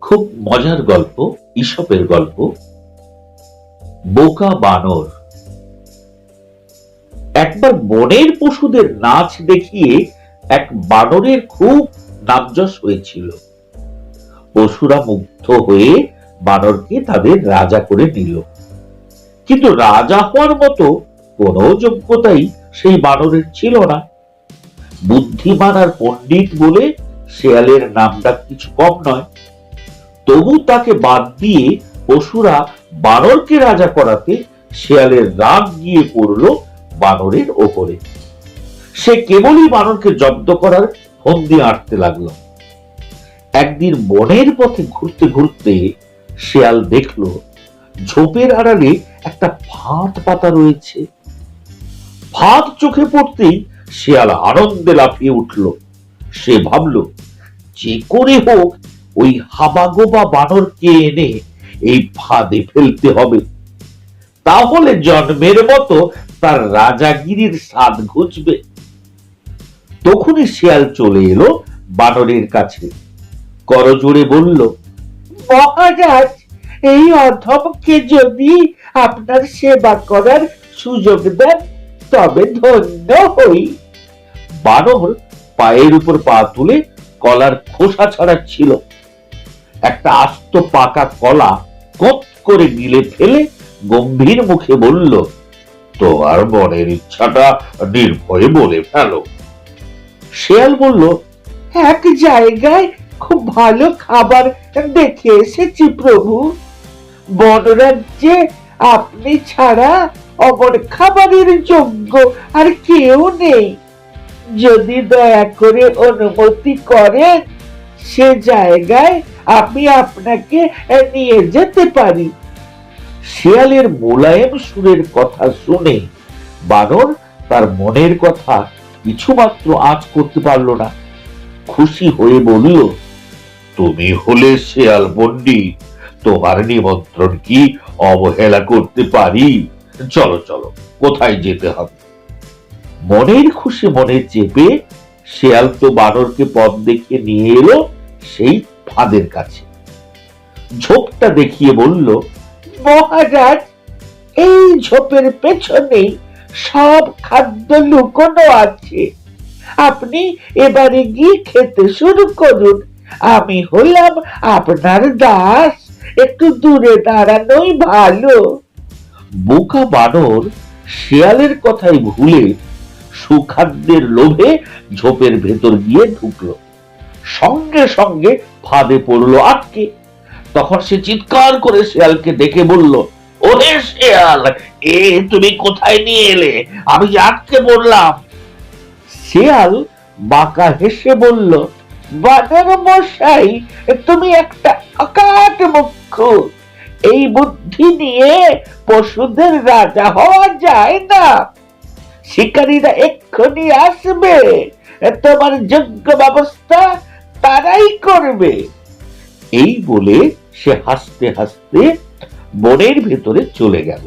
খুব মজার গল্প ঈশপের গল্প, বোকা বানর। একবার বনের পশুদের নাচ দেখিয়ে এক বানরের খুব নামযশ হয়েছিল। পশুরা মুগ্ধ হয়ে বানরকে তাদের রাজা করে নিল কিন্তু রাজা হওয়ার মতো কোনো যোগ্যতাই সেই বানরের ছিল না। বুদ্ধিমান আর পণ্ডিত বলে শেয়ালের নামটা কিছু কম নয়। তবু তাকে বাদ দিয়ে পশুরা বানরকে রাজা করাতে শেয়ালের রাগ গিয়ে পড়ল বানরের ওপরে। সে কেবলই বানরকে জব্দ করার ফন্দি আঁটতে লাগল। একদিন বনের পথে ঘুরতে ঘুরতে শেয়াল দেখল, ঝোপের আড়ালে একটা ফাঁদ পাতা রয়েছে। ফাঁদ চোখে পড়তেই শেয়াল আনন্দে লাফিয়ে উঠল। সে ভাবল, যে করে হোক ওই হাবাগোবা বানরকে এনে এই ফাঁদে ফেলতে হবে? তাহলে জন্মের মতো তার রাজাগিরির স্বাদ ঘুচবে। তখনই শেয়াল চলে এলো বানরের কাছে। করজোড়ে বলল, মহারাজ, এই অধমকে যদি আপনার সেবা করার সুযোগ দেন, তবে ধন্য হই। বানর পায়ের উপর পা তুলে কলার খোসা ছাড়াচ্ছিল। একটা আস্ত পাকা কলা কপ করে গিলে ফেলে গম্ভীর মুখে বলল, তোমার মনের ইচ্ছাটা নির্ভয়ে বলে ফেলো। শেয়াল বলল, এক জায়গায় খুব ভালো খাবার দেখে এসেছি প্রভু। বনরাজ্যে আপনি ছাড়া অমর খাবারের যোগ্য আর কেউ নেই। যদি দয়া করে অনুমতি করেন সে জায়গায় আমি আপনাকে নিয়ে যেতে পারি। শিয়ালের মোলায়েম সুরের কথা শুনে বানর তার মনের কথা কিছুমাত্র আঁচ করতে পারল না। খুশি হয়ে বলল, তুমি হলে শেয়াল পণ্ডিত, তোমার নিমন্ত্রণ কি অবহেলা করতে পারি? চলো চলো, কোথায় যেতে হবে? মনের খুশি মনে চেপে শেয়াল তো বানরকে পথ দেখিয়ে নিয়ে এলো। সেই ফাঁদের কাছে। ঝোপটা দেখিয়ে বলল, মহারাজ, এই ঝোপের পেছনেই সব খাদ্য লুকোনো আছে। আপনি এবারে গিয়ে খেতে শুরু করুন। আমি হলাম আপনার দাস, একটু দূরে দাঁড়ানোই ভালো। বোকা বানর শেয়ালের কথাই ভুলে সুখাদ্যের লোভে ঝোপের ভেতর গিয়ে ঢুকলো। সঙ্গে সঙ্গে ফাঁদে পড়ল আটকে। তখন সে চিৎকার করে শেয়ালকে ডেকে বলল ওহে শেয়াল, এ তুমি কোথায় নিয়ে এলে? আমি আটকে পড়লাম। শিয়াল বাঁকা হেসে বলল বানর মশাই, তুমি একটা আকাট মুখ্য। এই বুদ্ধি নিয়ে পশুদের রাজা হওয়া যায় না। শিকারীরা এক্ষুনি আসবে। তোমার যোগ্য ব্যবস্থা তারাই করবে। এই বলে সে হাসতে হাসতে বনের ভেতরে চলে গেল।